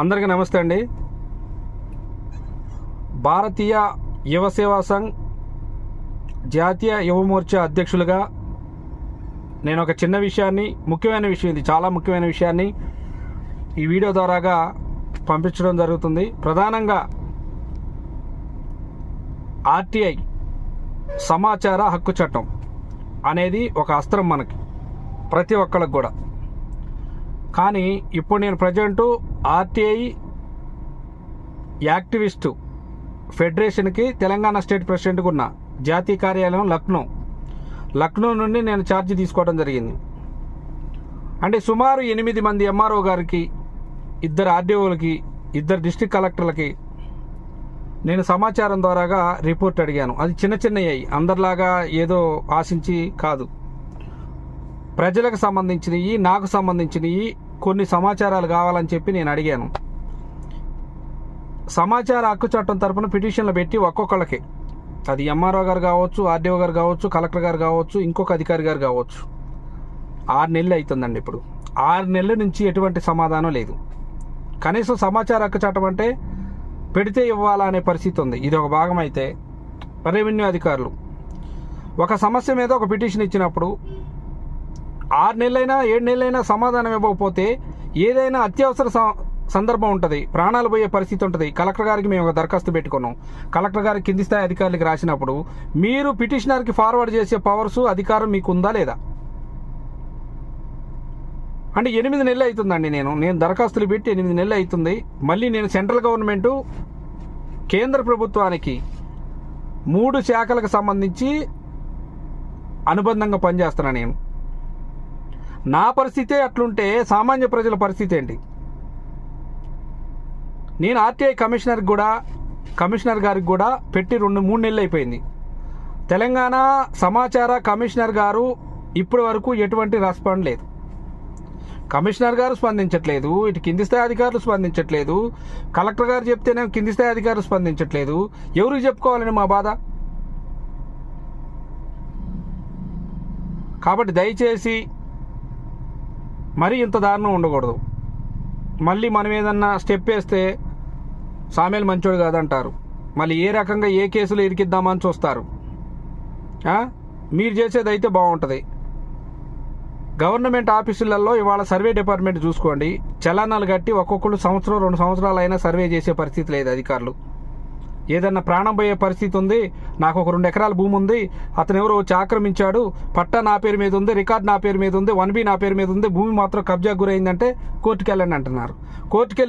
అందరికీ నమస్తే అండి. భారతీయ యువ సేవా సంఘ్ జాతీయ యువ మోర్చా అధ్యక్షులుగా నేను ఒక చిన్న విషయాన్ని ముఖ్యమైన విషయం ఇది చాలా ముఖ్యమైన విషయాన్ని ఈ వీడియో ద్వారాగా పంపించడం జరుగుతుంది. ప్రధానంగా ఆర్టీఐ సమాచార హక్కు చట్టం అనేది ఒక అస్త్రం మనకి ప్రతి ఒక్కళ్ళకి కూడా. కానీ ఇప్పుడు నేను ప్రజెంటు ఆర్టీఐ యాక్టివిస్టు ఫెడరేషన్కి తెలంగాణ స్టేట్ ప్రెసిడెంట్గా ఉన్న జాతీయ కార్యాలయం లక్నో. లక్నో నుండి నేను ఛార్జ్ తీసుకోవడం జరిగింది. అంటే సుమారు ఎనిమిది మంది ఎంఆర్ఓ గారికి ఇద్దరు ఆర్డీఓలకి ఇద్దరు డిస్ట్రిక్ట్ కలెక్టర్లకి నేను సమాచారం ద్వారాగా రిపోర్ట్ అడిగాను. అది చిన్న చిన్నవి అందరిలాగా ఏదో ఆశించి కాదు. ప్రజలకు సంబంధించినవి నాకు సంబంధించినవి కొన్ని సమాచారాలు కావాలని చెప్పి నేను అడిగాను. సమాచార హక్కు చట్టం తరపున పిటిషన్లు పెట్టి ఒక్కొక్కళ్ళకి. అది ఎంఆర్ఓ గారు కావచ్చు ఆర్డీఓ గారు కావచ్చు కలెక్టర్ గారు కావచ్చు ఇంకొక అధికారి గారు కావచ్చు. ఆరు నెలలు అవుతుందండి ఇప్పుడు. ఆరు నెలల నుంచి ఎటువంటి సమాధానం లేదు. కనీసం సమాచార హక్కు చట్టం అంటే పెడితే ఇవ్వాలా అనే పరిస్థితి ఉంది. ఇది ఒక భాగం అయితే రెవెన్యూ అధికారులు. ఒక సమస్య మీద ఒక పిటిషన్ ఇచ్చినప్పుడు ఆరు నెలలైనా ఏడు నెలలైనా సమాధానం ఇవ్వకపోతే ఏదైనా అత్యవసర స- సందర్భం ఉంటుంది. ప్రాణాలు పోయే పరిస్థితి ఉంటుంది. కలెక్టర్ గారికి మేము ఒక దరఖాస్తు పెట్టుకున్నాం. కలెక్టర్ గారికి కింది స్థాయి అధికారులకు రాసినప్పుడు మీరు పిటిషనర్కి ఫార్వర్డ్ చేసే పవర్స్ అధికారం మీకు ఉందా లేదా? అంటే ఎనిమిది నెలలు అవుతుందండి నేను. నేను దరఖాస్తులు పెట్టి ఎనిమిది నెలలు అవుతుంది. మళ్ళీ నేను సెంట్రల్ గవర్నమెంట్ కేంద్ర ప్రభుత్వానికి మూడు శాఖలకు సంబంధించి అనుబంధంగా పనిచేస్తున్నా నేను. నా పరిస్థితే అట్లుంటే సామాన్య ప్రజల పరిస్థితి ఏంటి? నేను ఆర్టీఐ కమిషనర్కి కూడా కమిషనర్ గారికి కూడా పెట్టి రెండు మూడు నెలలు అయిపోయింది. తెలంగాణ సమాచార కమిషనర్ గారు ఇప్పటి వరకు ఎటువంటి రెస్పాండ్ లేదు. కమిషనర్ గారు స్పందించట్లేదు ఇటు కింది స్థాయి అధికారులు స్పందించట్లేదు కలెక్టర్ గారు చెప్తేనే కింది స్థాయి అధికారులు స్పందించట్లేదు. ఎవరికి చెప్పుకోవాలని మా బాధ? కాబట్టి దయచేసి మరీ ఇంత దారుణం ఉండకూడదు. మళ్ళీ మనం ఏదన్నా స్టెప్ వేస్తే సామేలు మంచోడు కాదంటారు. మళ్ళీ ఏ రకంగా ఏ కేసులు ఇరికిద్దామని చూస్తారు. మీరు చేసేది అయితే బాగుంటుంది. గవర్నమెంట్ ఆఫీసులలో ఇవాళ సర్వే డిపార్ట్మెంట్ చూసుకోండి. చలానాలు కట్టి ఒక్కొక్కరు సంవత్సరం రెండు సంవత్సరాలైనా సర్వే చేసే పరిస్థితి లేదు అధికారులు. ఏదన్నా ప్రాణం పోయే పరిస్థితి ఉంది నాకు ఒక రెండు ఎకరాల భూమి ఉంది అతను ఎవరో వచ్చి ఆక్రమించాడు పట్టా నా పేరు మీద ఉంది రికార్డ్ నా పేరు మీద ఉంది వన్ బి నా పేరు మీద ఉంది భూమి మాత్రం కబ్జా గురైందంటే కోర్టుకెళ్ళండి అంటున్నారు. కోర్టుకెళ్ళి